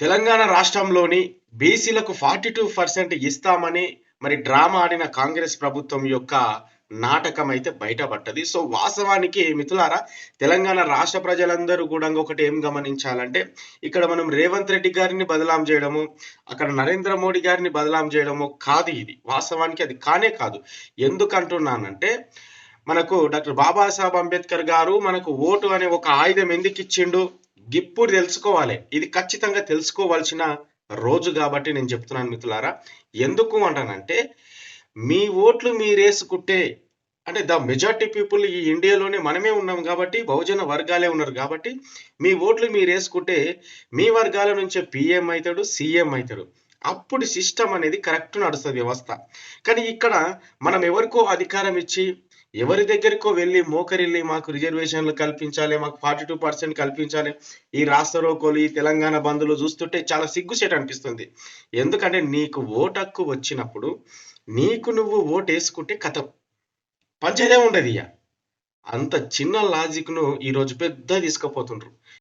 తెలంగాణ రాష్ట్రంలోని బీసీలకు forty two percent ఇస్తామని మరి డ్రామా ఆడిన కాంగ్రెస్ ప్రభుత్వం యొక్క నాటకం అయితే బయటపడ్డది. సో వాస్తవానికి మిత్రులారా తెలంగాణ రాష్ట్ర ప్రజలందరూ కూడా ఒకటి ఏం గమనించాలంటే ఇక్కడ మనం రేవంత్ రెడ్డి గారిని బదలాం చేయడము అక్కడ నరేంద్ర మోడీ గారిని బదలాం చేయడము కాదు ఇది. వాస్తవానికి అది కానే కాదు. ఎందుకంటున్నానంటే మనకు డాక్టర్ బాబాసాహెబ్ అంబేద్కర్ గారు మనకు ఓటు అనే ఒక ఆయుధం ఎందుకు ఇచ్చిండు? ఇప్పుడు తెలుసుకోవాలి. ఇది ఖచ్చితంగా తెలుసుకోవాల్సిన రోజు కాబట్టి నేను చెప్తున్నాను మిత్రులారా. ఎందుకు అంటానంటే మీ ఓట్లు మీరేసుకుంటే అంటే ద మెజార్టీ పీపుల్ ఈ ఇండియాలోనే మనమే ఉన్నాం కాబట్టి బహుజన వర్గాలే ఉన్నారు కాబట్టి మీ ఓట్లు మీరు వేసుకుంటే మీ వర్గాల నుంచే పిఎం అవుతాడు సీఎం అవుతాడు అప్పుడు సిస్టమ్ అనేది కరెక్ట్ నడుస్తుంది వ్యవస్థ. కానీ ఇక్కడ మనం ఎవరికో అధికారం ఇచ్చి ఎవరి దగ్గరికో వెళ్ళి మోకరిల్లి మాకు రిజర్వేషన్లు కల్పించాలి మాకు ఫార్టీ టూ పర్సెంట్ కల్పించాలి. ఈ రాష్ట్ర రోకోలు ఈ తెలంగాణ బంధులు చూస్తుంటే చాలా సిగ్గుసేట అనిపిస్తుంది. ఎందుకంటే నీకు ఓటు హక్కు వచ్చినప్పుడు నీకు నువ్వు ఓటు వేసుకుంటే కథ పంచేదే ఉండదు ఇక అంత చిన్న లాజిక్ను ఈరోజు పెద్ద తీసుకుపోతుండ్రు.